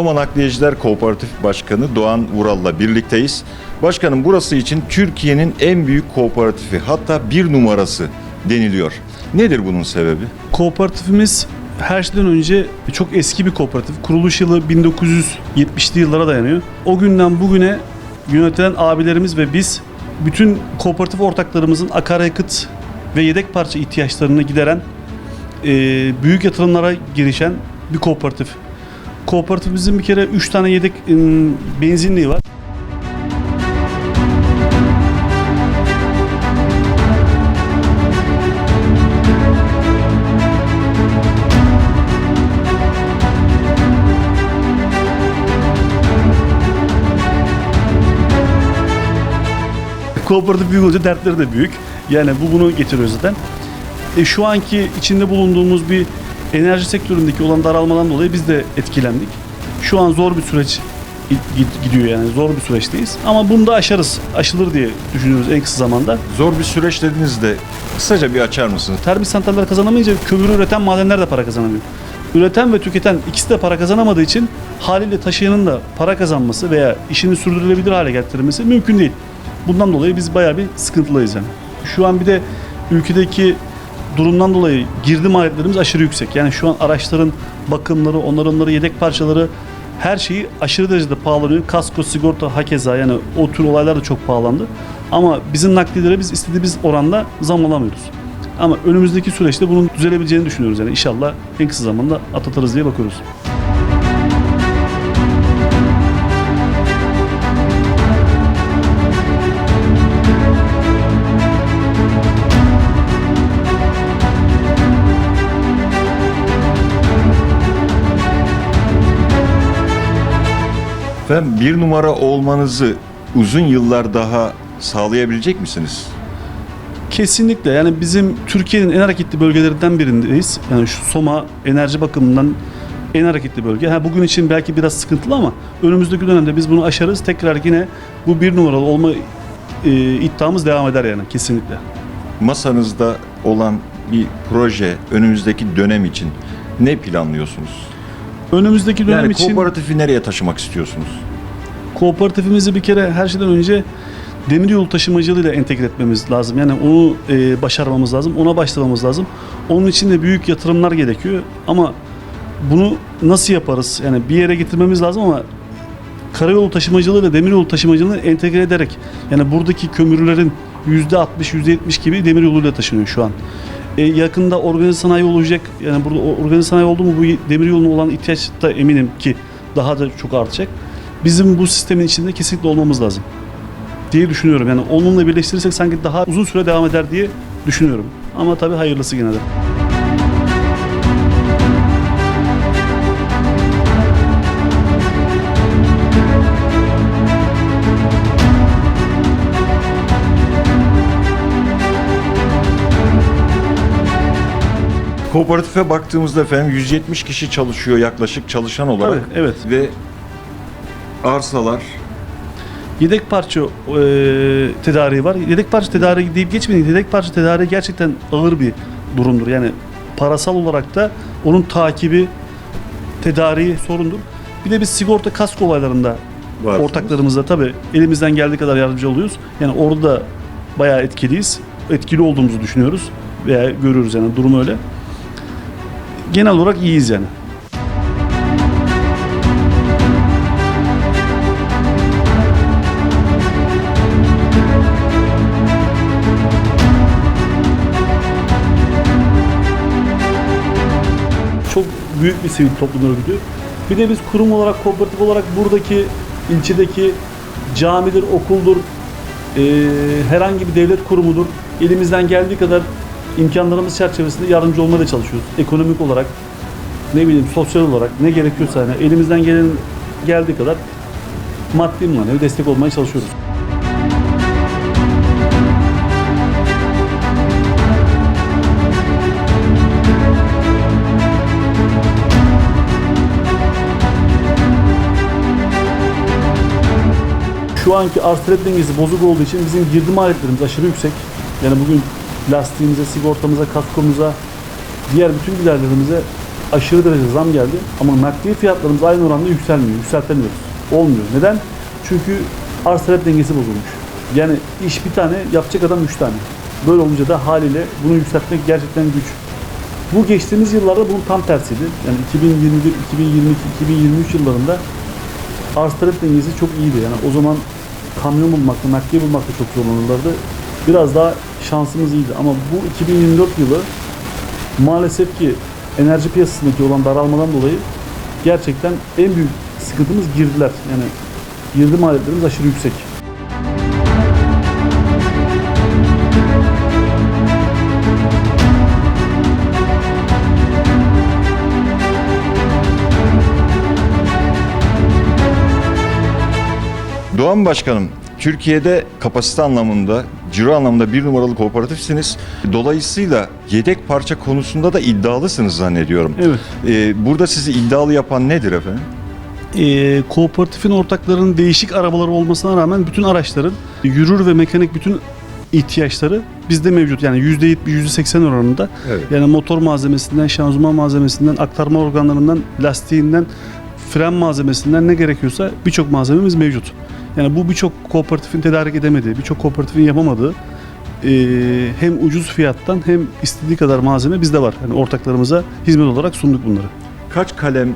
Soma Nakliyeciler Kooperatif Başkanı Doğan Vural'la birlikteyiz. Başkanım burası için Türkiye'nin en büyük kooperatifi hatta bir numarası deniliyor. Nedir bunun sebebi? Kooperatifimiz her şeyden önce çok eski bir kooperatif. Kuruluş yılı 1970'li yıllara dayanıyor. O günden bugüne yönetilen abilerimiz ve biz bütün kooperatif ortaklarımızın akaryakıt ve yedek parça ihtiyaçlarını gideren büyük yatırımlara girişen bir kooperatif. Kooperatifimizin bir kere 3 tane yedek e, benzinliği var. Kooperatif büyük olunca dertleri de büyük. Yani bu bunu getiriyor zaten. E, şu anki içinde bulunduğumuz bir enerji sektöründeki olan daralmadan dolayı biz de etkilendik. Şu an zor bir süreç gi- gidiyor yani zor bir süreçteyiz. Ama bunu da aşarız, aşılır diye düşünüyoruz en kısa zamanda. Zor bir süreç dediniz de kısaca bir açar mısınız? Termik santraller kazanamayınca kömürü üreten madenler de para kazanamıyor. Üreten ve tüketen ikisi de para kazanamadığı için haliyle taşıyanın da para kazanması veya işini sürdürülebilir hale getirmesi mümkün değil. Bundan dolayı biz bayağı bir sıkıntılıyız yani. Şu an bir de ülkedeki durumdan dolayı girdi maliyetlerimiz aşırı yüksek. Yani şu an araçların bakımları, onların onları yedek parçaları her şeyi aşırı derecede pahalanıyor. Kasko, sigorta hakeza yani o tür olaylar da çok pahalandı. Ama bizim nakliyelere biz istediğimiz oranda zam alamıyoruz. Ama önümüzdeki süreçte bunun düzelebileceğini düşünüyoruz. Yani inşallah en kısa zamanda atlatırız diye bakıyoruz. Efendim bir numara olmanızı uzun yıllar daha sağlayabilecek misiniz? Kesinlikle yani bizim Türkiye'nin en hareketli bölgelerinden birindeyiz. Yani şu Soma enerji bakımından en hareketli bölge. Ha, bugün için belki biraz sıkıntılı ama önümüzdeki dönemde biz bunu aşarız. Tekrar yine bu bir numaralı olma e, iddiamız devam eder yani kesinlikle. Masanızda olan bir proje önümüzdeki dönem için ne planlıyorsunuz? Önümüzdeki dönem Yani için kooperatifi nereye taşımak istiyorsunuz? kooperatifimizi bir kere her şeyden önce demiryolu taşımacılığıyla entegre etmemiz lazım. Yani onu e, başarmamız lazım, ona başlamamız lazım. Onun için de büyük yatırımlar gerekiyor ama bunu nasıl yaparız? Yani bir yere getirmemiz lazım ama karayolu taşımacılığı ve demiryolu taşımacılığını entegre ederek yani buradaki kömürlerin %60, %70 gibi demiryoluyla taşınıyor şu an. E, yakında organize sanayi olacak. Yani burada organize sanayi oldu mu bu demiryoluna olan ihtiyaç da eminim ki daha da çok artacak. Bizim bu sistemin içinde kesinlikle olmamız lazım diye düşünüyorum. Yani onunla birleştirirsek sanki daha uzun süre devam eder diye düşünüyorum. Ama tabii hayırlısı yine de. Kooperatife baktığımızda efendim 170 kişi çalışıyor yaklaşık çalışan olarak. Tabii, evet. Ve arsalar Yedek parça e, tedariği var. Yedek parça tedariği deyip geçmeyin. Yedek parça tedariği gerçekten ağır bir durumdur. Yani parasal olarak da onun takibi, tedariği sorundur. Bir de biz sigorta kasko olaylarında var. ortaklarımızla tabii elimizden geldiği kadar yardımcı oluyoruz. Yani orada da bayağı etkiliyiz. Etkili olduğumuzu düşünüyoruz veya görüyoruz yani durum öyle. Genel olarak iyiyiz yani. Çok büyük bir sivil toplum örgütü. Bir de biz kurum olarak, kooperatif olarak buradaki ilçedeki camidir, okuldur, eee, herhangi bir devlet kurumudur. Elimizden geldiği kadar imkanlarımız çerçevesinde yardımcı olmaya da çalışıyoruz. Ekonomik olarak, ne bileyim sosyal olarak ne gerekiyorsa yani elimizden gelen geldiği kadar maddi manevi destek olmaya çalışıyoruz. Şu anki arz talep dengesi bozuk olduğu için bizim girdi maliyetlerimiz aşırı yüksek. Yani bugün lastiğimize, sigortamıza, kaskomuza, diğer bütün giderlerimize aşırı derece zam geldi ama nakliye fiyatlarımız aynı oranda yükselmiyor, yükseltemiyoruz. Olmuyor. Neden? Çünkü arz talep dengesi bozulmuş. Yani iş bir tane, yapacak adam üç tane. Böyle olunca da haliyle bunu yükseltmek gerçekten güç. Bu geçtiğimiz yıllarda bunun tam tersiydi. Yani 2021, 2022, 2023 yıllarında arz talep dengesi çok iyiydi. Yani o zaman kamyon bulmakta, nakliye bulmakta çok zorlanırlardı. Biraz daha şansımız iyiydi. Ama bu 2024 yılı maalesef ki enerji piyasasındaki olan daralmadan dolayı gerçekten en büyük sıkıntımız girdiler. Yani girdi maliyetlerimiz aşırı yüksek. Doğan Başkanım, Türkiye'de kapasite anlamında, ciro anlamında bir numaralı kooperatifsiniz. Dolayısıyla yedek parça konusunda da iddialısınız zannediyorum. Evet. Ee, burada sizi iddialı yapan nedir efendim? Ee, kooperatifin ortaklarının değişik arabaları olmasına rağmen bütün araçların yürür ve mekanik bütün ihtiyaçları bizde mevcut. Yani %70, %80 oranında. Evet. Yani motor malzemesinden, şanzıman malzemesinden, aktarma organlarından, lastiğinden, fren malzemesinden ne gerekiyorsa birçok malzememiz mevcut. Yani bu birçok kooperatifin tedarik edemediği, birçok kooperatifin yapamadığı e, hem ucuz fiyattan hem istediği kadar malzeme bizde var. Yani ortaklarımıza hizmet olarak sunduk bunları. Kaç kalem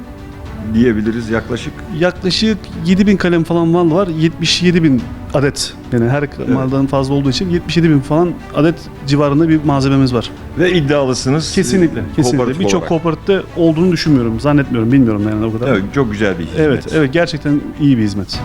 diyebiliriz yaklaşık? Yaklaşık 7000 kalem falan mal var. 77 bin adet. Yani her maldan fazla olduğu için 77 bin falan adet civarında bir malzememiz var. Ve iddialısınız. Kesinlikle. e, Kesinlikle. kooperatif Birçok olarak. kooperatifte olduğunu düşünmüyorum. Zannetmiyorum. Bilmiyorum yani o kadar. Evet, çok güzel bir hizmet. Evet, evet gerçekten iyi bir hizmet.